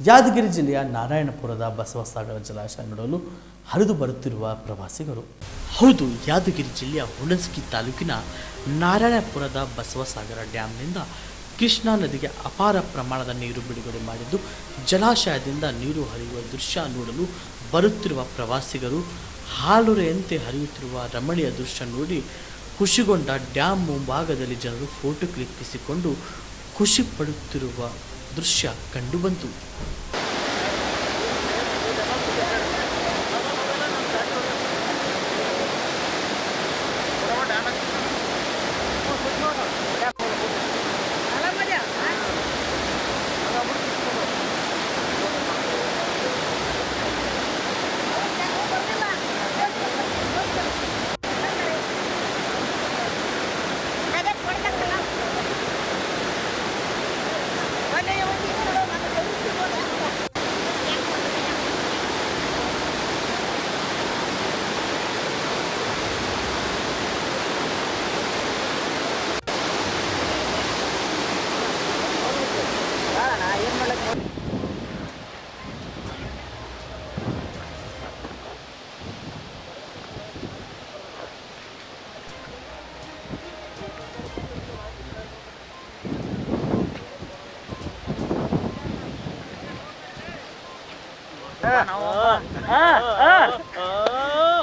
ಯಾದಗಿರಿ ಜಿಲ್ಲೆಯ ನಾರಾಯಣಪುರದ ಬಸವಸಾಗರ ಜಲಾಶಯ ನೋಡಲು ಹರಿದು ಬರುತ್ತಿರುವ ಪ್ರವಾಸಿಗರು. ಹೌದು, ಯಾದಗಿರಿ ಜಿಲ್ಲೆಯ ಹುಣಸಗಿ ತಾಲೂಕಿನ ನಾರಾಯಣಪುರದ ಬಸವಸಾಗರ ಡ್ಯಾಂನಿಂದ ಕೃಷ್ಣಾ ನದಿಗೆ ಅಪಾರ ಪ್ರಮಾಣದ ನೀರು ಬಿಡುಗಡೆ ಮಾಡಿದ್ದು, ಜಲಾಶಯದಿಂದ ನೀರು ಹರಿಯುವ ದೃಶ್ಯ ನೋಡಲು ಬರುತ್ತಿರುವ ಪ್ರವಾಸಿಗರು, ಹಾಲುರೆಯಂತೆ ಹರಿಯುತ್ತಿರುವ ರಮಣೀಯ ದೃಶ್ಯ ನೋಡಿ ಖುಷಿಗೊಂಡ ಡ್ಯಾಮ್ ಮುಂಭಾಗದಲ್ಲಿ ಜನರು ಫೋಟೋ ಕ್ಲಿಕ್ಕಿಸಿಕೊಂಡು ಖುಷಿ ಪಡುತ್ತಿರುವ ದೃಶ್ಯ ಕಂಡುಬಂತು บ้านเอาเออเออเออเออ